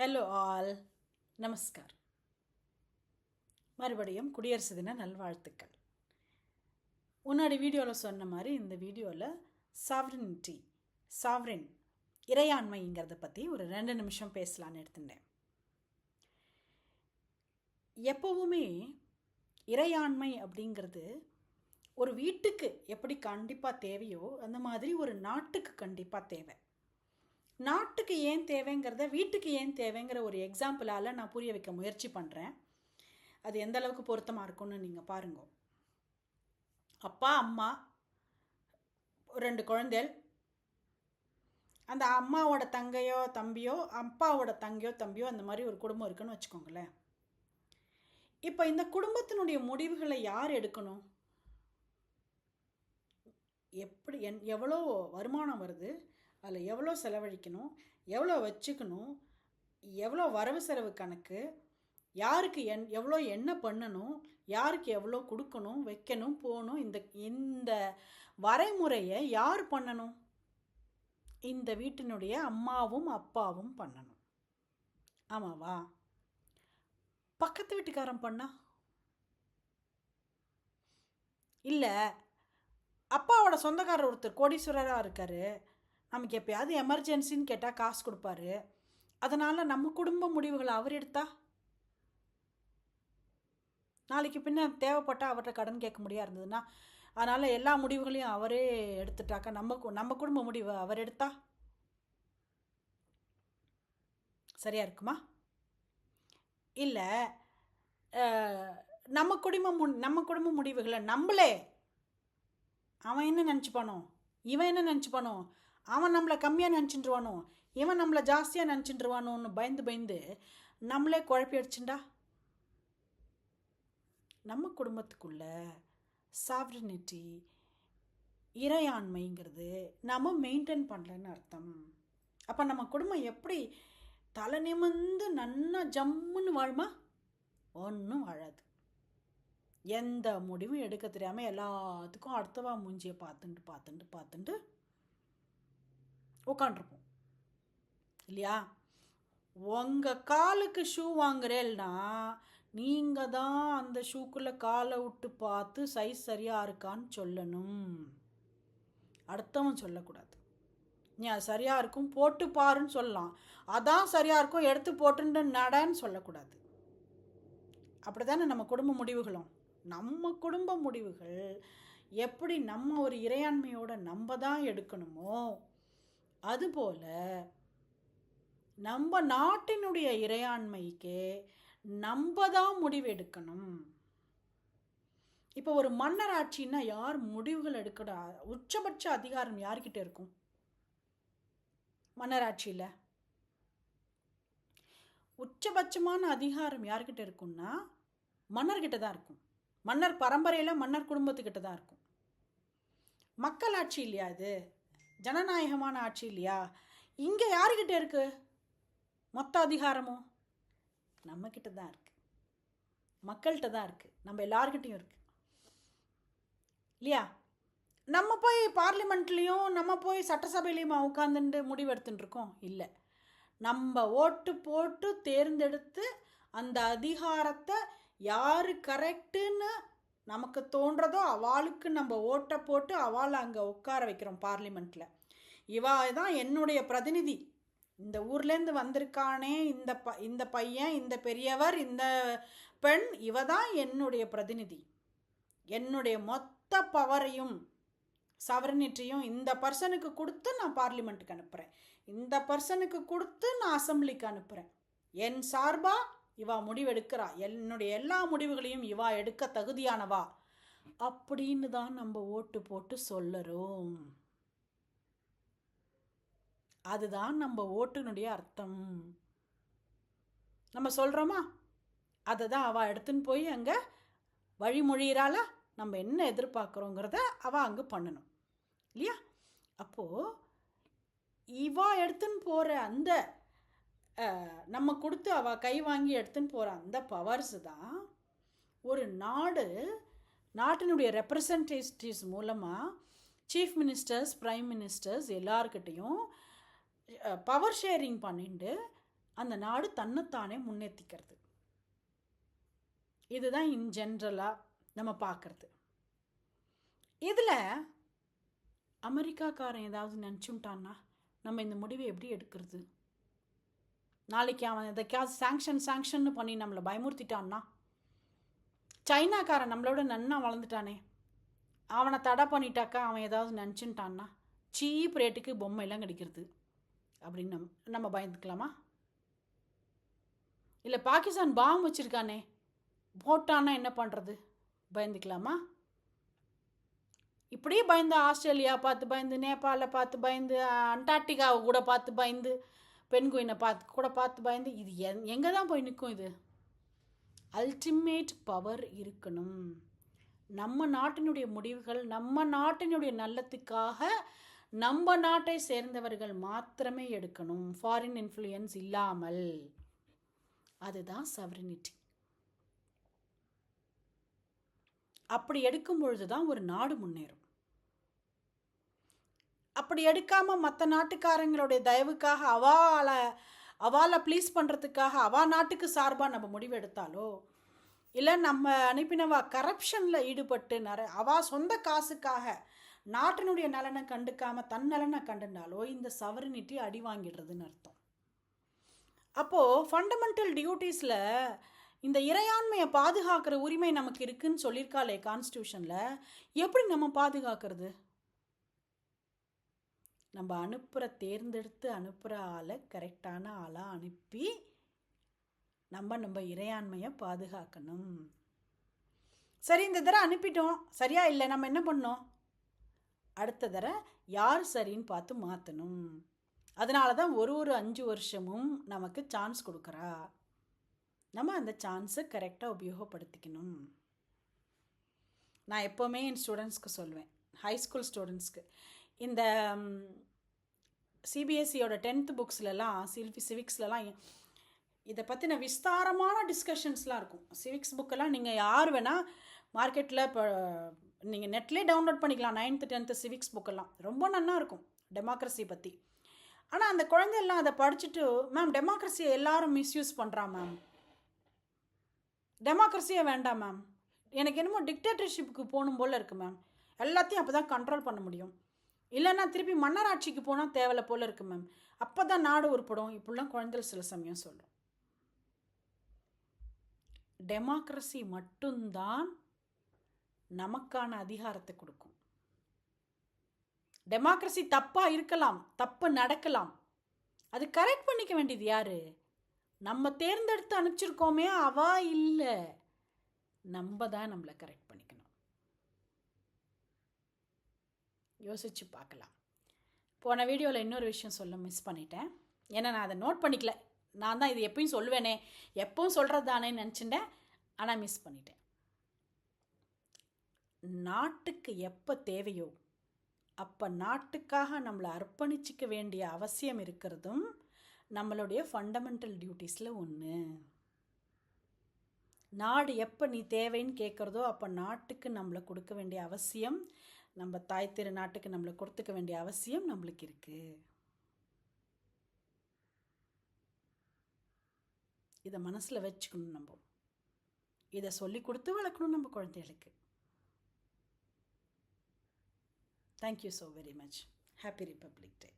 Hello all நமஸ்கார் மறுபடியும் குடியரசு தின நல்வாழ்த்துக்கள். முன்னாடி வீடியோவில் சொன்ன மாதிரி இந்த வீடியோவில் சாவரின்டி சாவரின் இறையாண்மைங்கிறத பற்றி ஒரு ரெண்டு நிமிஷம் பேசலான்னு எடுத்துட்டேன். எப்போவுமே இறையாண்மை அப்படிங்கிறது ஒரு வீட்டுக்கு எப்படி கண்டிப்பாக தேவையோ அந்த மாதிரி ஒரு நாட்டுக்கு கண்டிப்பாக தேவை. நாட்டுக்கு ஏன் தேவைங்கிறத வீட்டுக்கு ஏன் தேவைங்கிற ஒரு எக்ஸாம்பிளால் நான் புரிய வைக்க முயற்சி பண்ணுறேன் அது எந்த அளவுக்கு பொருத்தமாக இருக்கும்னு நீங்கள் பாருங்க. அப்பா அம்மா ரெண்டு குழந்தைகள். அந்த அம்மாவோட தங்கையோ தம்பியோ அப்பாவோட தங்கையோ தம்பியோ அந்த மாதிரி ஒரு குடும்பம் இருக்குன்னு வச்சுக்கோங்களேன். இப்போ இந்த குடும்பத்தினுடைய முடிவுகளை யார் எடுக்கணும்? எப்படி என் எவ்வளோ வருமானம் வருது? அதில் எவ்வளோ செலவழிக்கணும் எவ்வளோ வச்சுக்கணும் எவ்வளோ வரவு செலவு கணக்கு யாருக்கு என் எவ்வளோ என்ன பண்ணணும் யாருக்கு எவ்வளோ கொடுக்கணும் வைக்கணும் போகணும் இந்த இந்த வரைமுறையை யார் பண்ணணும்? இந்த வீட்டினுடைய அம்மாவும் அப்பாவும் பண்ணணும். ஆமாவா? பக்கத்து வீட்டுக்காரன் பண்ணா? இல்லை அப்பாவோட சொந்தக்காரர் ஒருத்தர் கோடீஸ்வரராக இருக்கார் நமக்கு எப்பயாவது எமர்ஜென்சின்னு கேட்டால் காசு கொடுப்பாரு. அதனால் நம்ம குடும்ப முடிவுகளை அவர் எடுத்தா? நாளைக்கு பின்ன தேவைப்பட்டால் அவர்கிட்ட கடன் கேட்க முடியா இருந்ததுன்னா? அதனால் எல்லா முடிவுகளையும் அவரே எடுத்துட்டாக்கா நம்ம கு- நம்ம குடும்ப முடிவு அவர் எடுத்தா? சரியாக இருக்குமா? இல்லை நம்ம குடும்ப மு நம்ம குடும்ப முடிவுகளை நம்மளே அவன் என்ன நினச்சிப்பானோ? இவன் என்ன நினச்சிப்பானோ? அவன் நம்மளை கம்மியாக நினச்சிட்டுருவானோ இவன் நம்மளை ஜாஸ்தியாக நினச்சிட்டுருவானோன்னு பயந்து பயந்து நம்மளே குழப்பி அடிச்சுண்டா நம்ம குடும்பத்துக்குள்ள சாவரனிட்டி இறையாண்மைங்கிறது நம்ம மெயின்டைன் பண்ணலன்னு அர்த்தம். அப்போ நம்ம குடும்பம் எப்படி தலை நிமிர்ந்து நன்னா ஜம்முன்னு வாழுமா? ஒன்றும் வாழாது. எந்த முடிவும் எடுக்க தெரியாமல் எல்லாத்துக்கும் அடுத்தவா மூஞ்சியை பார்த்துட்டு பார்த்துட்டு பார்த்துட்டு உட்காண்ட்ருப்போம் இல்லையா? உங்கள் காலுக்கு ஷூ வாங்குறேன்னா நீங்கள் தான் அந்த ஷூக்குள்ளே காலை விட்டு பார்த்து சைஸ் சரியாக இருக்கான்னு சொல்லணும். அடுத்தவன் சொல்லக்கூடாது. நீ அது சரியாக இருக்கும் போட்டு பாருன்னு சொல்லலாம். அதான் சரியாக இருக்கும் எடுத்து போட்டுட்டு நடன்னு சொல்லக்கூடாது. அப்படி தானே நம்ம குடும்ப முடிவுகளும்? நம்ம குடும்ப முடிவுகள் எப்படி நம்ம ஒரு இறையாண்மையோட நம்ம தான் எடுக்கணுமோ? அதுபோல் நம்ம நாட்டினுடைய இறையாண்மைக்கே நம்ம தான் முடிவு எடுக்கணும் இப்போ ஒரு மன்னர் ஆட்சின்னா யார் முடிவுகள் எடுக்கிற உச்சபட்ச அதிகாரம் யார்கிட்ட இருக்கும்? மன்னராட்சியில் உச்சபட்சமான அதிகாரம் யார்கிட்ட இருக்கும்னா மன்னர்கிட்ட தான் இருக்கும். மன்னர் பரம்பரையில் மன்னர் குடும்பத்துக்கிட்ட தான் இருக்கும். மக்களாட்சி இல்லையா இது ஜனநாயகமான ஆட்சி இல்லையா? இங்கே யாருக்கிட்ட இருக்கு? மொத்த அதிகாரமும் நம்மக்கிட்ட தான் இருக்கு. மக்கள்கிட்ட தான் இருக்கு. நம்ம எல்லார்கிட்டையும் இருக்கு. இல்லையா? நம்ம போய் பார்லிமெண்ட்லேயும் நம்ம போய் சட்டசபையிலையுமா உட்காந்துட்டு முடிவெடுத்துட்டுருக்கோம் இல்லை. நம்ம ஓட்டு போட்டு தேர்ந்தெடுத்து அந்த அதிகாரத்தை யார் கரெக்டுன்னு நமக்கு தோன்றதோ அவளுக்கு நம்ம ஓட்டை போட்டு அவளை அங்கே உட்கார வைக்கிறோம் பார்லிமெண்ட்டில் இவா தான் என்னுடைய பிரதிநிதி. இந்த ஊர்லேருந்து வந்திருக்கானே இந்த ப இந்த பையன் இந்த பெரியவர் இந்த பெண் இவ தான் என்னுடைய பிரதிநிதி. என்னுடைய மொத்த பவரையும் சவரனிட்டியும் இந்த பர்சனுக்கு கொடுத்து நான் பார்லிமெண்ட்டுக்கு அனுப்புகிறேன் இந்த பர்சனுக்கு கொடுத்து நான் அசம்பிளிக்கு அனுப்புகிறேன் என் சார்பாக இவா முடிவெடுக்கிறா. என்னுடைய எல்லா முடிவுகளையும் இவா எடுக்க தகுதியானவா? அப்படின்னு தான் நம்ம ஓட்டு போட்டு சொல்லறோம். அதுதான் நம்ம ஓட்டுனுடைய அர்த்தம். நம்ம சொல்கிறோமா அதை தான் அவள் எடுத்துன்னு போய் அங்கே வழிமொழியிறால நம்ம என்ன எதிர்பார்க்குறோங்கிறத அவள் அங்கே பண்ணணும். இல்லையா? அப்போது இவா எடுத்துன்னு போகிற அந்த நம்ம கொடுத்து அவள் கை வாங்கி எடுத்துன்னு போகிற அந்த பவர்ஸ் தான் ஒரு நாடு நாட்டினுடைய ரெப்ரசன்டேட்டிவ்ஸ் மூலமாக சீஃப் மினிஸ்டர்ஸ் ப்ரைம் மினிஸ்டர்ஸ் எல்லார்கிட்டேயும் பவர் ஷேரிங் பண்ணிட்டு அந்த நாடு தன்னைத்தானே முன்னேற்றிக்கிறது இதுதான் இன் ஜென்ரலாக நம்ம பார்க்குறது இதில் அமெரிக்காக்காரன் ஏதாவது நினச்சுட்டான்னா நம்ம இந்த முடிவை எப்படி எடுக்கிறது? நாளைக்கு அவன் எதைக்காவது சாங்ஷன் சாங்ஷன் பண்ணி நம்மளை பயமுறுத்திட்டான்னா சைனாக்காரன் நம்மளோட நன்னா வளர்ந்துட்டானே. அவனை தடை பண்ணிட்டாக்கா அவன் ஏதாவது நினச்சின்ட்டான்னா சீப் ரேட்டுக்கு பொம்மையெல்லாம் கிடைக்கிறது. அப்படின்னு நம் நம்ம பயந்துக்கலாமா? இல்லை பாகிஸ்தான் பாம் வச்சுருக்கானே போட்டான்னா என்ன பண்ணுறது பயந்துக்கலாமா? இப்படியே பயந்து ஆஸ்திரேலியா பார்த்து பயந்து நேபாளை பார்த்து பயந்து அண்டார்டிகாவை கூட பார்த்து பயந்து பெண்குயினை பார்த்து கூட பார்த்து பயந்து இது எங் எங்கே தான் போய் நிற்கும் இது? அல்டிமேட் பவர் இருக்கணும். நம்ம நாட்டினுடைய முடிவுகள் நம்ம நாட்டினுடைய நல்லத்துக்காக நம்ம நாட்டை சேர்ந்தவர்கள் மாத்திரமே எடுக்கணும். ஃபாரின் இன்ஃப்ளூயன்ஸ் இல்லாமல். அதுதான் சவரினிட்டி அப்படி எடுக்கும் பொழுது தான் ஒரு நாடு முன்னேறும். அப்படி எடுக்காமல் மற்ற நாட்டுக்காரங்களுடைய தயவுக்காக அவால அவால ப்ளீஸ் பண்ணுறதுக்காக அவா நாட்டுக்கு சார்பாக நம்ம முடிவு எடுத்தாலோ இல்லை நம்ம அனுப்பினவா கரப்ஷனில் ஈடுபட்டு நிற அவா சொந்த காசுக்காக நாட்டினுடைய நலனை கண்டுக்காம தன் நலனை கண்டுனாலோ இந்த சவரினிட்டி அடி வாங்கிடுறதுன்னு அர்த்தம். அப்போது ஃபண்டமெண்டல் டியூட்டீஸில் இந்த இறையாண்மையை பாதுகாக்கிற உரிமை நமக்கு இருக்குதுன்னு சொல்லியிருக்காளே கான்ஸ்டியூஷனில் எப்படி நம்ம பாதுகாக்கிறது? நம்ம அனுப்புகிற தேர்ந்தெடுத்து அனுப்புகிற ஆளை கரெக்டான ஆளாக அனுப்பி நம்ம நம்ம இறையாண்மையை பாதுகாக்கணும். சரி இந்த தடவை அனுப்பிட்டோம். சரியா இல்லை? நம்ம என்ன பண்ணோம்? அடுத்த தடவை யார் சரின்னு பார்த்து மாற்றணும் அதனால தான் ஒரு ஒரு அஞ்சு வருஷமும் நமக்கு சான்ஸ் கொடுக்குறா. நம்ம அந்த சான்ஸை கரெக்டாக உபயோகப்படுத்திக்கணும். நான் எப்போவுமே என் ஸ்டூடெண்ட்ஸ்க்கு சொல்வேன். ஹை ஸ்கூல் ஸ்டூடெண்ட்ஸ்க்கு இந்த சிபிஎஸ்சியோட டென்த்து புக்ஸ்லலாம் சில்பி சிவிக்ஸ்லலாம் இதை பற்றின விஸ்தாரமான டிஸ்கஷன்ஸ்லாம் இருக்கும். சிவிக்ஸ் புக்கெல்லாம் நீங்கள் யார் வேணால் மார்க்கெட்டில் இப்போ நீங்கள் நெட்லேயே டவுன்லோட் பண்ணிக்கலாம். நைன்த்து டென்த்து சிவிக்ஸ் புக்கெல்லாம் ரொம்ப நல்லா இருக்கும் டெமோக்ரஸி பற்றி ஆனால் அந்த குழந்தையெல்லாம் அதை படிச்சுட்டு மேம் டெமோக்ரஸியை எல்லாரும் மிஸ்யூஸ் பண்ணுறான் மேம் டெமோக்ரஸியே வேண்டாம் மேம் எனக்கு என்னமோ டிக்டேட்டர்ஷிப்புக்கு போகணும் போல் இருக்குது மேம் எல்லாத்தையும் அப்போ தான் கண்ட்ரோல் பண்ண முடியும். இல்லைன்னா திருப்பி மன்னராட்சிக்கு போனால் தேவையில்ல போல் இருக்கு மேம் அப்போ தான் நாடு உருப்படும். இப்படிலாம் குழந்தைகள் சில சமயம் சொல்கிறோம் டெமோக்ரஸி மட்டும்தான் நமக்கான அதிகாரத்தை கொடுக்கும். டெமோக்ரஸி தப்பாக இருக்கலாம் தப்பு நடக்கலாம். அது கரெக்ட் பண்ணிக்க வேண்டியது யாரு? நம்ம தேர்ந்தெடுத்து அனுப்பிச்சிருக்கோமே அவா இல்லை. நம்ம தான் நம்மளை கரெக்ட் பண்ணிக்கணும். யோசித்து பார்க்கலாம். போன வீடியோவில் இன்னொரு விஷயம் சொல்ல மிஸ் பண்ணிட்டேன். ஏன்னா நான் அதை நோட் பண்ணிக்கல. நான் தான் இது எப்பயும் சொல்லுவேனே. எப்பவும் சொல்கிறது தானே நினச்சிட்டேன். ஆனால் மிஸ் பண்ணிட்டேன். நாட்டுக்கு எப்போ தேவையோ அப்போ நாட்டுக்காக நம்மளை அர்ப்பணிச்சிக்க வேண்டிய அவசியம் இருக்கிறதும் நம்மளுடைய ஃபண்டமெண்டல் டியூட்டிஸில் ஒன்று நாடு எப்போ நீ தேவைன்னு கேட்குறதோ அப்போ நாட்டுக்கு நம்மளை கொடுக்க வேண்டிய அவசியம் நம்ம தாய் திரு நாட்டுக்கு நம்மளை கொடுத்துக்க வேண்டிய அவசியம் நம்மளுக்கு இருக்குது இதை மனசில் வச்சுக்கணும் நம்ம. இதை சொல்லி கொடுத்து வளர்க்கணும் நம்ம குழந்தைகளுக்கு. Thank you so very much happy republic day